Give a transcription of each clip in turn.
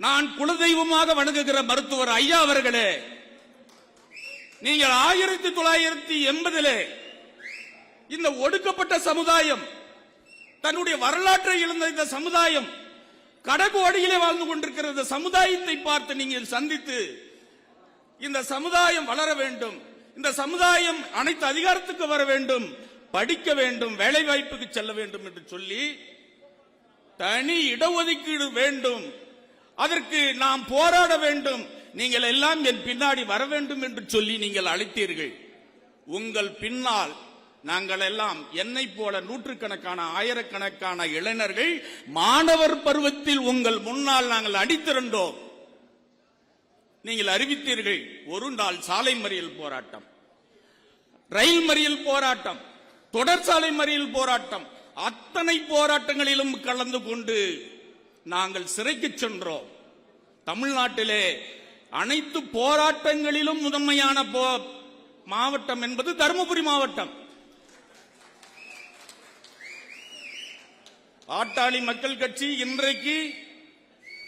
நான் குலதெய்வமாக வணங்குகிற மருத்துவர் ஐயா அவர்களே நீங்கள் ஆயிரத்தி தொள்ளாயிரத்தி எண்பதிலே இந்த ஒடுக்கப்பட்ட சமுதாயம் தன்னுடைய வரலாற்றை இழந்த இந்த சமுதாயம் கடகோடியிலே வாழ்ந்து கொண்டிருக்கிற இந்த சமுதாயத்தை பார்த்து நீங்கள் சந்தித்து இந்த சமுதாயம் வளர வேண்டும் இந்த சமுதாயம் அனைத்து அதிகாரத்துக்கு வர வேண்டும் படிக்க வேண்டும் வேலை வாய்ப்புக்கு செல்ல வேண்டும் என்று சொல்லி தனி இடஒதுக்கீடு வேண்டும் அதற்கு நாம் போராட வேண்டும். நீங்கள் எல்லாம் என் பின்னாடி வர வேண்டும் என்று சொல்லி நீங்கள் அழைத்தீர்கள். உங்கள் பின்னால் நாங்கள் எல்லாம் என்னை போல நூற்றுக்கணக்கான ஆயிரக்கணக்கான இளைஞர்கள் மாணவர் பருவத்தில் உங்கள் முன்னால் நாங்கள் அடித்திருந்தோம். நீங்கள் அறிவித்தீர்கள் ஒரு நாள் சாலை மறியல் போராட்டம். ரயில் மறியல் போராட்டம் தொடர் சாலை மறியல் போராட்டம் அத்தனை போராட்டங்களிலும் கலந்து கொண்டு நாங்கள் சிறைக்கு சென்றோம். தமிழ்நாட்டிலே அனைத்து போராட்டங்களிலும் முதன்மையான போ- மாவட்டம் என்பது தருமபுரி மாவட்டம். ஆட்டாளி மக்கள் கட்சி இன்றைக்கு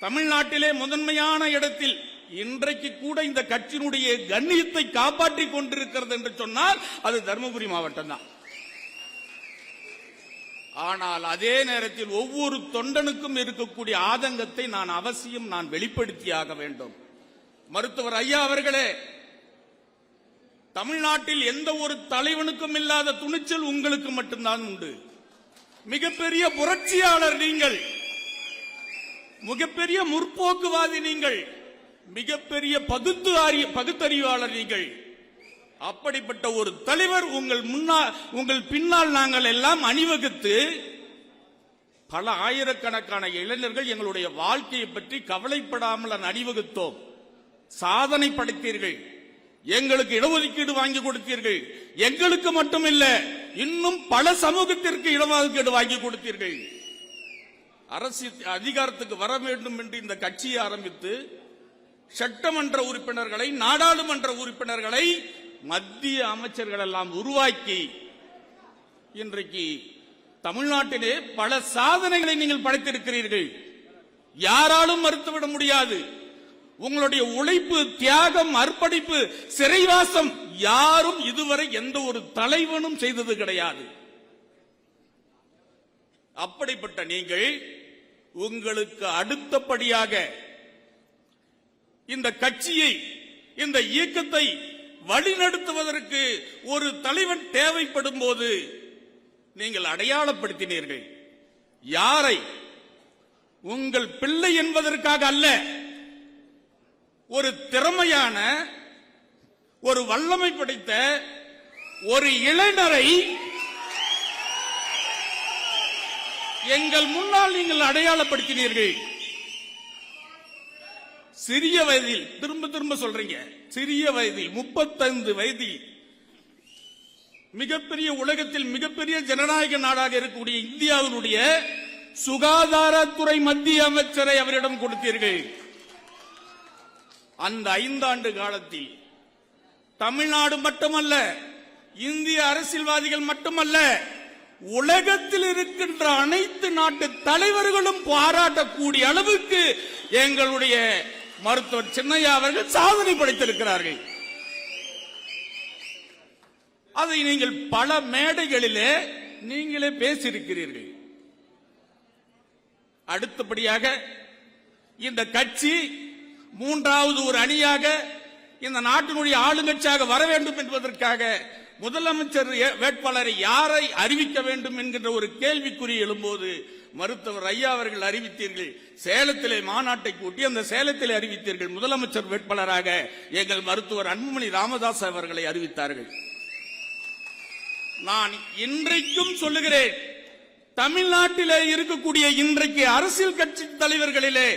தமிழ்நாட்டிலே முதன்மையான இடத்தில் இன்றைக்கு கூட இந்த கட்சியினுடைய கண்ணியத்தை காப்பாற்றிக் கொண்டிருக்கிறது என்று சொன்னால் அது தருமபுரி மாவட்டம் தான் ஆனால் அதே நேரத்தில் ஒவ்வொரு தொண்டனுக்கும் இருக்கக்கூடிய ஆதங்கத்தை நான் அவசியம் நான் வெளிப்படுத்தியாக வேண்டும். மருத்துவர் ஐயா அவர்களே தமிழ்நாட்டில் எந்த ஒரு தலைவனுக்கும் இல்லாத துணிச்சல் உங்களுக்கு மட்டும்தான் உண்டு. மிகப்பெரிய புரட்சியாளர் நீங்கள் மிகப்பெரிய முற்போக்குவாதி நீங்கள் மிகப்பெரிய பகுத்து பகுத்தறிவாளர் நீங்கள் அப்படிப்பட்ட ஒரு தலைவர் உங்கள் முன்னால் உங்கள் பின்னால் நாங்கள் எல்லாம் அணிவகுத்து பல ஆயிரக்கணக்கான இளைஞர்கள் எங்களுடைய வாழ்க்கையை பற்றி கவலைப்படாமல் அணிவகுத்தோம். சாதனை படைத்தீர்கள் எங்களுக்கு இடஒதுக்கீடு வாங்கி கொடுத்தீர்கள். எங்களுக்கு மட்டுமில்ல இன்னும் பல சமூகத்திற்கு இடஒதுக்கீடு வாங்கி கொடுத்தீர்கள். அரசு அதிகாரத்துக்கு வர வேண்டும் என்று இந்த கட்சியை ஆரம்பித்து சட்டமன்ற உறுப்பினர்களை நாடாளுமன்ற உறுப்பினர்களை மத்திய அமைச்சர்கள் எல்லாம் உருவாக்கி இன்றைக்கு தமிழ்நாட்டிலே பல சாதனைகளை நீங்கள் படைத்திருக்கிறீர்கள். யாராலும் மறுத்துவிட முடியாது. உங்களுடைய உழைப்பு தியாகம் அர்ப்பணிப்பு சிறைவாசம் யாரும் இதுவரை எந்த ஒரு தலைவனும் செய்தது கிடையாது. அப்படிப்பட்ட நீங்கள் உங்களுக்கு அடுத்தபடியாக இந்த கட்சியை இந்த இயக்கத்தை வழிநடத்துவதற்கு ஒரு தலைவன் தேவைப்படும் போது நீங்கள் அடையாளப்படுத்தினீர்கள். யாரை? உங்கள் பிள்ளை என்பதற்காக அல்ல. ஒரு திறமையான ஒரு வல்லமை படைத்த ஒரு இளைஞரை எங்கள் முன்னால் நீங்கள் அடையாளப்படுத்தினீர்கள். சிறிய வயதில் திரும்ப திரும்ப சொல்றீங்க. சிறிய வயதில் முப்பத்தைந்து வயதில். மிகப்பெரிய உலகத்தில் மிகப்பெரிய ஜனநாயக நாடாக இருக்கக்கூடிய இந்தியாவினுடைய சுகாதாரத்துறை மத்திய அமைச்சரை அவரிடம் கொடுத்தீர்கள். அந்த ஐந்தாண்டு காலத்தில் தமிழ்நாடு மட்டுமல்ல இந்திய அரசியல்வாதிகள் மட்டுமல்ல உலகத்தில் இருக்கின்ற அனைத்து நாட்டு தலைவர்களும் பாராட்டக்கூடிய அளவுக்கு எங்களுடைய மருத்துவர் சின்னையா அவர்கள் சாதனை படைத்திருக்கிறார்கள். அதை நீங்கள் பல மேடைகளிலே நீங்களே பேசியிருக்கிறீர்கள். அடுத்தபடியாக இந்த கட்சி மூன்றாவது ஒரு அணியாக இந்த நாட்டினுடைய ஆளுங்கட்சியாக வர வேண்டும் என்பதற்காக முதலமைச்சர் வேட்பாளரை யாரை அறிவிக்க வேண்டும் என்கின்ற ஒரு கேள்விக்குறி எழும்போது மருத்துவர் ஐயா அவர்கள் அறிவித்தீர்கள். சேலத்திலே மாநாட்டை கூட்டி அந்த சேலத்திலே அறிவித்தீர்கள் முதலமைச்சர் வேட்பாளராக எங்கள் மருத்துவர் அன்புமணி ராமதாஸ் அவர்களை அறிவித்தார்கள். நான் இன்றைக்கும் சொல்லுகிறேன் தமிழ்நாட்டிலே இருக்கக்கூடிய இன்றைக்கு அரசியல் கட்சி தலைவர்களிலே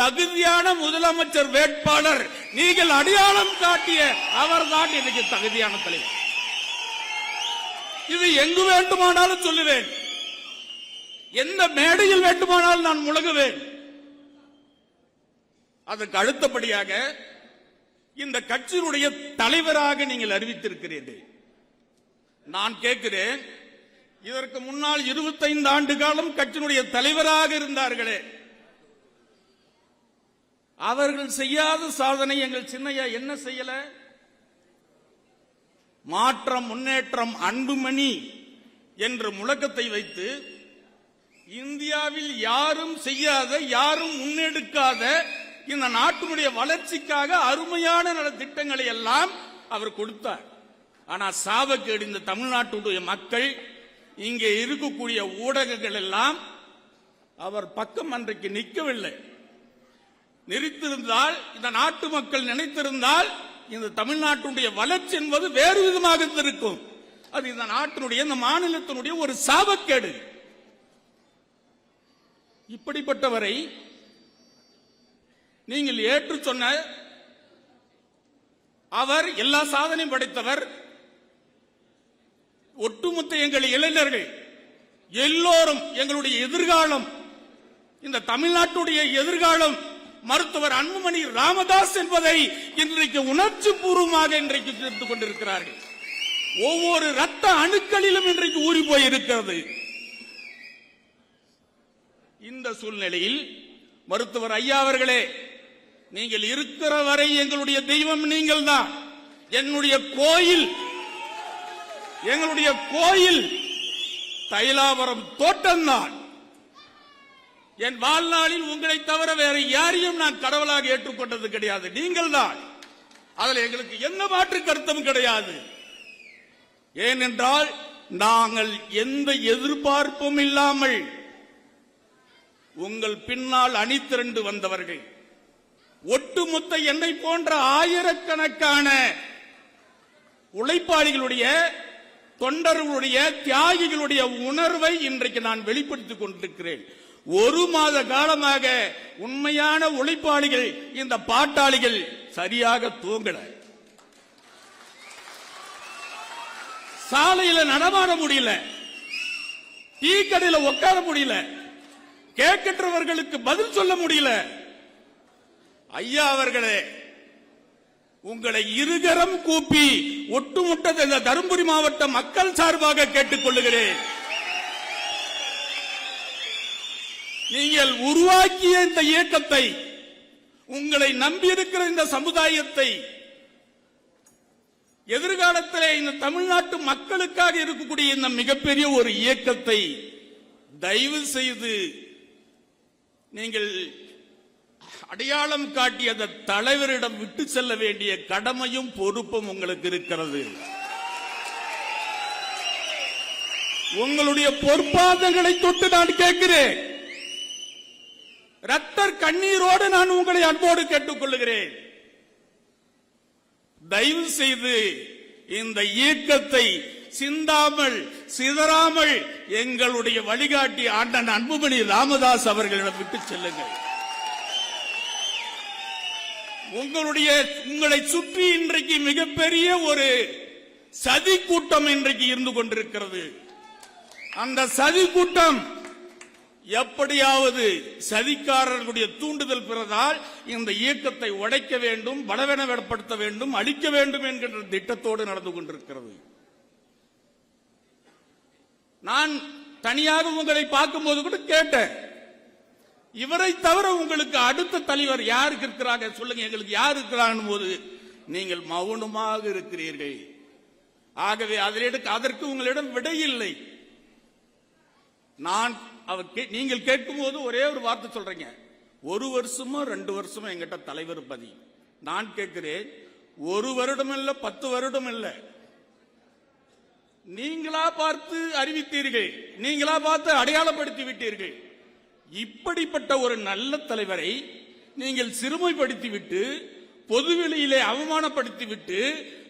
தகுதியான முதலமைச்சர் வேட்பாளர் நீங்கள் அடையாளம் காட்டிய அவர்தான் இன்னைக்கு தகுதியான தலைவர். இது எங்கு வேண்டுமானாலும் சொல்லுவேன். எந்த மேடையில் வேண்டுமானாலும் நான் முழங்குவேன். அதற்கு அடுத்தபடியாக இந்த கட்சியினுடைய தலைவராக நீங்கள் அறிவித்திருக்கிறீர்கள். நான் கேட்கிறேன் இதற்கு முன்னால் 25 ஆண்டு காலம் கட்சியினுடைய தலைவராக இருந்தார்களே. அவர்கள் செய்யாத சாதனை எங்கள் சின்னையா என்ன செய்யல? மாற்றம் முன்னேற்றம் அன்புமணி என்ற முழக்கத்தை வைத்து இந்தியாவில் யாரும் செய்யாத யாரும் முன்னெடுக்காத இந்த நாட்டினுடைய வளர்ச்சிக்காக அருமையான நல திட்டங்களை எல்லாம் அவர் கொடுத்தார். ஆனா சாபக்கேடு இந்த தமிழ்நாட்டுடைய மக்கள் இங்கே இருக்கக்கூடிய ஊடகங்கள் எல்லாம் அவர் பக்கம் அன்றைக்கு நிற்கவில்லை. நிறுத்திருந்தால் இந்த நாட்டு மக்கள் நினைத்திருந்தால் இந்த தமிழ்நாட்டுடைய வளர்ச்சி என்பது வேறு விதமாக இருந்திருக்கும். அது இந்த நாட்டினுடைய இந்த மாநிலத்தினுடைய ஒரு சாபக்கேடு. இப்படிப்பட்டவரை நீங்கள் ஏற்று சொன்ன அவர் எல்லா சாதனையும் படைத்தவர் ஒட்டுமொத்த எங்கள் இளைஞர்கள் எல்லோரும் எங்களுடைய எதிர்காலம் இந்த தமிழ்நாட்டுடைய எதிர்காலம் மருத்துவர் அன்புமணி ராமதாஸ் என்பதை இன்றைக்கு உணர்ச்சி பூர்வமாக இன்றைக்கு சேர்த்துக் கொண்டிருக்கிறார்கள். ஒவ்வொரு ரத்த அணுக்களிலும் இன்றைக்கு ஊறி போயிருக்கிறது. இந்த சூழ்நிலையில் மருத்துவர் ஐயா அவர்களே நீங்கள் இருக்கிற வரை எங்களுடைய தெய்வம் நீங்கள் தான் என்னுடைய கோயில் எங்களுடைய கோயில் தைலாபுரம் தோட்டம்தான். என் வாழ்நாளில் உங்களை தவிர வேற யாரையும் நான் கடவுளாக ஏற்றுக்கொண்டது கிடையாது. நீங்கள் தான். அதில் எங்களுக்கு எந்த மாற்று கருத்தும் கிடையாது. ஏனென்றால் நாங்கள் எந்த எதிர்பார்ப்பும் இல்லாமல் உங்கள் பின்னால் அணித்திரண்டு வந்தவர்கள். ஒட்டுமொத்த என்னை போன்ற ஆயிரக்கணக்கான உழைப்பாளிகளுடைய தொண்டர்களுடைய தியாகிகளுடைய உணர்வை இன்றைக்கு நான் வெளிப்படுத்திக் கொண்டிருக்கிறேன். ஒரு மாத காலமாக உண்மையான உழைப்பாளிகள் இந்த பாட்டாளிகள் சரியாக தூங்கல. சாலையில நடமாட முடியல. டீ கடையில உட்கார முடியல. கேட்கின்றவர்களுக்கு பதில் சொல்ல முடியல. ஐயா அவர்களே உங்களை இருகரம் கூப்பி ஒட்டுமொத்த இந்த தருமபுரி மாவட்ட மக்கள் சார்பாக கேட்டுக் கொள்ளுகிறேன் நீங்கள் உருவாக்கிய இந்த இயக்கத்தை உங்களை நம்பியிருக்கிற இந்த சமுதாயத்தை எதிர்காலத்திலே இந்த தமிழ்நாட்டு மக்களுக்காக இருக்கக்கூடிய இந்த மிகப்பெரிய ஒரு இயக்கத்தை தயவு செய்து நீங்கள் அடையாளம் காட்டிய அந்த தலைவரிடம் விட்டு செல்ல வேண்டிய கடமையும் பொறுப்பும் உங்களுக்கு இருக்கிறது. உங்களுடைய பொற்பாதங்களை தொட்டு நான் கேட்கிறேன். ரத்தர் கண்ணீரோடு நான் உங்களை அன்போடு கேட்டுக்கொள்கிறேன் தயவு செய்து இந்த இயக்கத்தை சிந்தாமல் சிதறாமல் எங்களுடைய வழிகாட்டி ஆண்டன் அன்புமணி ராமதாஸ் அவர்களிடம் விட்டு செல்லுங்கள். உங்களுடைய உங்களை சுற்றி இன்றைக்கு மிகப்பெரிய ஒரு சதி கூட்டம் இன்றைக்கு இருந்து கொண்டிருக்கிறது. அந்த சதி கூட்டம் எப்படியாவது சதிக்காரர்களுடைய தூண்டுதல் பிறதால் இந்த இயக்கத்தை உடைக்க வேண்டும் பலவீனப்படுத்த வேண்டும் அழிக்க வேண்டும் என்கின்ற திட்டத்தோடு நடந்து கொண்டிருக்கிறது. நான் தனியாக உங்களை பார்க்கும்போது கூட கேட்டேன். இவரை தவிர உங்களுக்கு அடுத்த தலைவர் யார் இருக்கிறாங்க சொல்லுங்க. எங்களுக்கு யார் இருக்கிறாங்க போது நீங்கள் மௌனமாக இருக்கிறீர்கள். ஆகவே அதிலிட அதற்கு உங்களிடம் விடை இல்லை. நான் நீங்கள் கேட்கும் போது ஒரே ஒரு வார்த்தை சொல்றீங்க. ஒரு வருஷமோ ரெண்டு வருஷமோ எங்கிட்ட தலைவர் பதி. நான் கேட்கிறேன் ஒரு வருடம் இல்ல பத்து வருடம் இல்ல. நீங்களா பார்த்து அறிவித்தீர்கள். நீங்களா பார்த்து அடையாளப்படுத்தி விட்டீர்கள். இப்படிப்பட்ட ஒரு நல்ல தலைவரை நீங்கள் சிறுமைப்படுத்தி விட்டு பொதுவெளியிலே அவமானப்படுத்தி விட்டு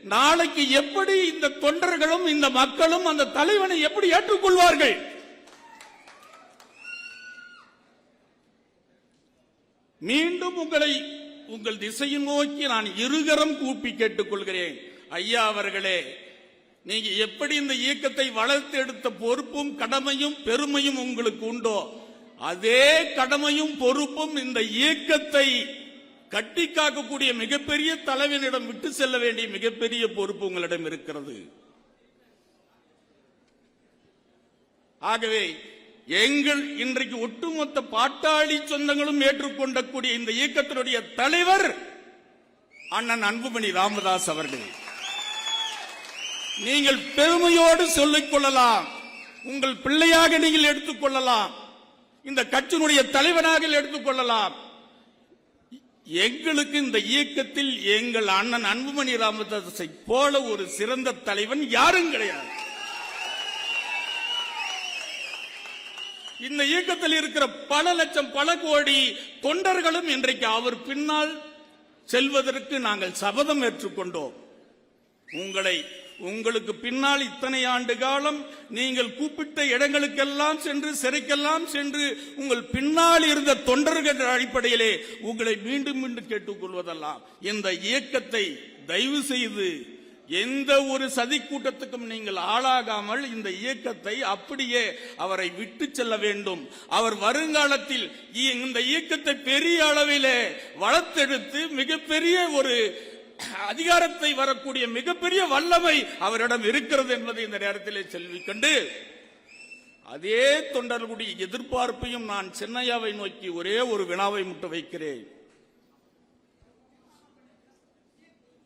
நாளைக்கு எப்படி இந்த தொண்டர்களும் இந்த மக்களும் அந்த தலைவனை எப்படி ஏற்றுக்கொள்வார்கள்? மீண்டும் உங்களை உங்கள் திசையை நோக்கி நான் இருகரம் கூப்பி கேட்டுக்கொள்கிறேன். ஐயா அவர்களே நீங்க எப்படி இந்த இயக்கத்தை வளர்த்து எடுத்த பொறுப்பும் கடமையும் பெருமையும் உங்களுக்கு உண்டோ அதே கடமையும் பொறுப்பும் இந்த இயக்கத்தை கட்டி காக்கக்கூடிய மிகப்பெரிய தலைவனிடம் விட்டு செல்ல வேண்டிய மிகப்பெரிய பொறுப்பு உங்களிடம் இருக்கிறது. ஆகவே எங்கள் இன்றைக்கு ஒட்டுமொத்த பாட்டாளி சொந்தங்களும் ஏற்றுக்கொண்டக்கூடிய இந்த இயக்கத்தினுடைய தலைவர் அண்ணன் அன்புமணி ராமதாஸ் அவர்கள். நீங்கள் பெருமையோடு சொல்லிக் கொள்ளலாம். உங்கள் பிள்ளையாக நீங்கள் எடுத்துக்கொள்ளலாம் இந்த கட்சியினுடைய தலைவனாக எடுத்துக் கொள்ளலாம். எங்களுக்கு இந்த இயக்கத்தில் எங்கள் அண்ணன் அன்புமணி ராமதாஸை போல ஒரு சிறந்த தலைவன் யாரும் கிடையாது. இந்த இயக்கத்தில் இருக்கிற பல லட்சம் பல கோடி தொண்டர்களும் இன்றைக்கு அவர் பின்னால் செல்வதற்கு நாங்கள் சபதம் ஏற்றுக்கொண்டோம். உங்களை உங்களுக்கு பின்னால் இத்தனை ஆண்டு காலம் நீங்கள் கூப்பிட்ட இடங்களுக்கெல்லாம் சென்று சிறைக்கெல்லாம் சென்று உங்கள் பின்னால் இருந்த தொண்டர்கள் அடிப்படையிலே உங்களை மீண்டும் மீண்டும் கேட்டுக்கொள்வதெல்லாம். இந்த இயக்கத்தை தயவு செய்து எந்த ஒரு சதி கூட்டத்துக்கும் நீங்கள் ஆளாகாமல் இந்த இயக்கத்தை அப்படியே அவரை விட்டு செல்ல வேண்டும். அவர் வருங்காலத்தில் இ- இந்த இயக்கத்தை பெரிய அளவிலே வளர்த்தெடுத்து மிகப்பெரிய ஒரு அதிகாரத்தை வரக்கூடிய மிகப்பெரிய வல்லமை அவரிடம் இருக்கிறது என்பதை இந்த நேரத்திலே சொல்லிக்கொண்டு அதே தொண்டர்களுடைய எதிர்பார்ப்பையும் நான் சென்னையாவை நோக்கி ஒரே ஒரு வினாவை முட்டு வைக்கிறேன்.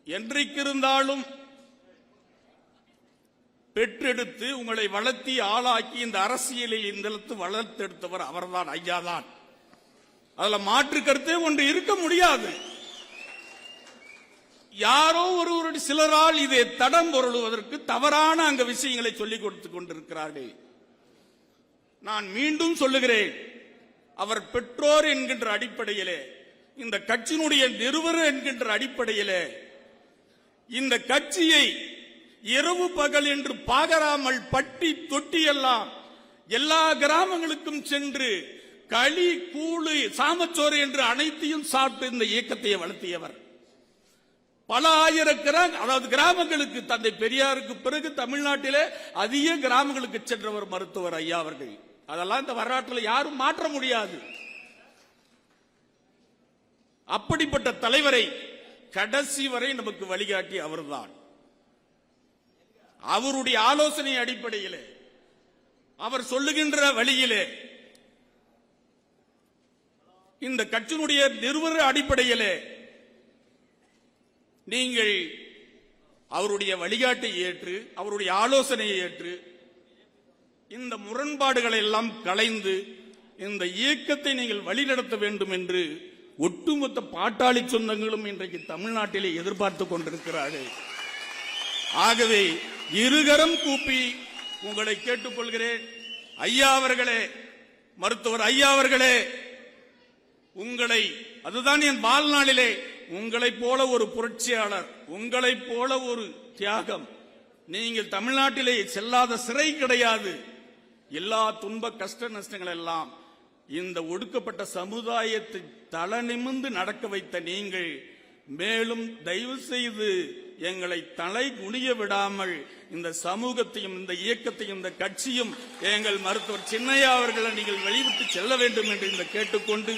என்றைக்கிருந்தாலும் பெற்றெடுத்து உங்களை வளர்த்தி ஆளாக்கி இந்த அரசியலில் இந்த வளர்த்தெடுத்தவர் அவர்தான் ஐயா தான் அதுல மாற்று கருத்தே ஒன்று இருக்க முடியாது. யாரோ ஒருவருடைய சிலரால் இதை தடம் பொருளுவதற்கு தவறான அங்க விஷயங்களை சொல்லிக் கொடுத்து கொண்டிருக்கிறார்கள். நான் மீண்டும் சொல்லுகிறேன் அவர் பெற்றோர் என்கின்ற அடிப்படையிலே இந்த கட்சியினுடைய நிறுவனர் என்கின்ற அடிப்படையிலே இந்த கட்சியை இரவு பகல் என்று பாகராமல் பட்டி தொட்டி எல்லாம் எல்லா கிராமங்களுக்கும் சென்று களி கூழு சாமச்சோறு என்று அனைத்தையும் சாப்பிட்டு இந்த இயக்கத்தை வளர்த்தியவர். பல ஆயிரம் கிராம அதாவது கிராமங்களுக்கு தந்தை பெரியாருக்கு பிறகு தமிழ்நாட்டிலே அதிக கிராமங்களுக்கு சென்றவர் மருத்துவர் ஐயா அவர்கள். அதெல்லாம் இந்த வரலாற்றில் யாரும் மாற்ற முடியாது. அப்படிப்பட்ட தலைவரை கடைசி வரை நமக்கு வழிகாட்டி அவர்தான். அவருடைய ஆலோசனை அடிப்படையிலே அவர் சொல்லுகின்ற வழியிலே இந்த கட்சியினுடைய நிறுவன அடிப்படையிலே நீங்கள் அவருடைய வழிகாட்டை ஏற்று அவருடைய ஆலோசனையை ஏற்று இந்த முரண்பாடுகளை எல்லாம் களைந்து இந்த இயக்கத்தை நீங்கள் வழிநடத்த வேண்டும் என்று ஒட்டுமொத்த பாட்டாளி சொந்தங்களும் இன்றைக்கு தமிழ்நாட்டிலே எதிர்பார்த்து கொண்டிருக்கிறார்கள். ஆகவே இருகரம் கூப்பி உங்களை கேட்டுக்கொள்கிறேன். ஐயா அவர்களே மருத்துவர் ஐயா அவர்களே உங்களை அதுதான் என் வாழ்நாளிலே உங்களைப் போல ஒரு புரட்சியாளர் உங்களைப் போல ஒரு தியாகம். நீங்கள் தமிழ்நாட்டிலே செல்லாத சிறை கிடையாது. எல்லா துன்ப கஷ்ட நஷ்டங்கள் எல்லாம் இந்த ஒடுக்கப்பட்ட சமுதாயத்தை தலை நிமிர்ந்து நடக்க வைத்த நீங்கள் மேலும் தயவு செய்து எங்களை தலை குனிய விடாமல் இந்த சமூகத்தையும் இந்த இயக்கத்தையும் இந்த கட்சியும் எங்கள் மருத்துவர் சின்னையா அவர்களை நீங்கள் வெளிவிட்டு செல்ல வேண்டும் என்று இந்த கேட்டுக்கொண்டு